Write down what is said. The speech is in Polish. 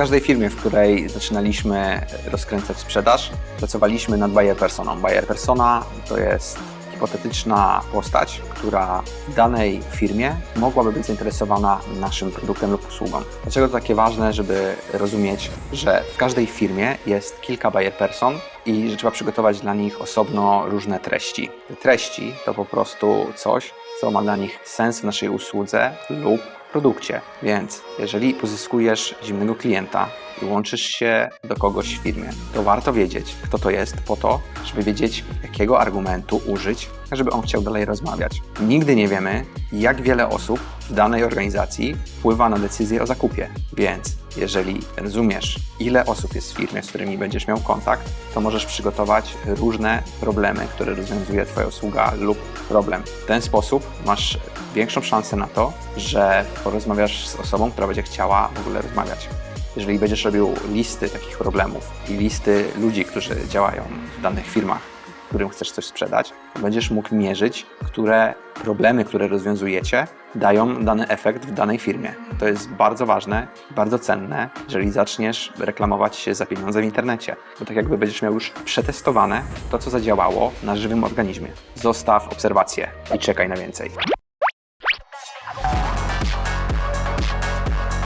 każdej firmie, w której zaczynaliśmy rozkręcać sprzedaż, pracowaliśmy nad buyer personą. Buyer persona to jest hipotetyczna postać, która w danej firmie mogłaby być zainteresowana naszym produktem lub usługą. Dlaczego to takie ważne, żeby rozumieć, że w każdej firmie jest kilka buyer person i że trzeba przygotować dla nich osobno różne treści. Te treści to po prostu coś, co ma dla nich sens w naszej usłudze lub produkcie. Więc jeżeli pozyskujesz zimnego klienta i łączysz się do kogoś w firmie, to warto wiedzieć, kto to jest, po to, żeby wiedzieć, jakiego argumentu użyć, żeby on chciał dalej rozmawiać. Nigdy nie wiemy, jak wiele osób w danej organizacji wpływa na decyzję o zakupie. Więc jeżeli rozumiesz, ile osób jest w firmie, z którymi będziesz miał kontakt, to możesz przygotować różne problemy, które rozwiązuje Twoja usługa lub problem. W ten sposób masz większą szansę na to, że porozmawiasz z osobą, która będzie chciała w ogóle rozmawiać. Jeżeli będziesz robił listy takich problemów i listy ludzi, którzy działają w danych firmach, którym chcesz coś sprzedać, będziesz mógł mierzyć, które problemy, które rozwiązujecie, dają dany efekt w danej firmie. To jest bardzo ważne, bardzo cenne, jeżeli zaczniesz reklamować się za pieniądze w internecie, bo tak jakby będziesz miał już przetestowane to, co zadziałało na żywym organizmie. Zostaw obserwację i czekaj na więcej.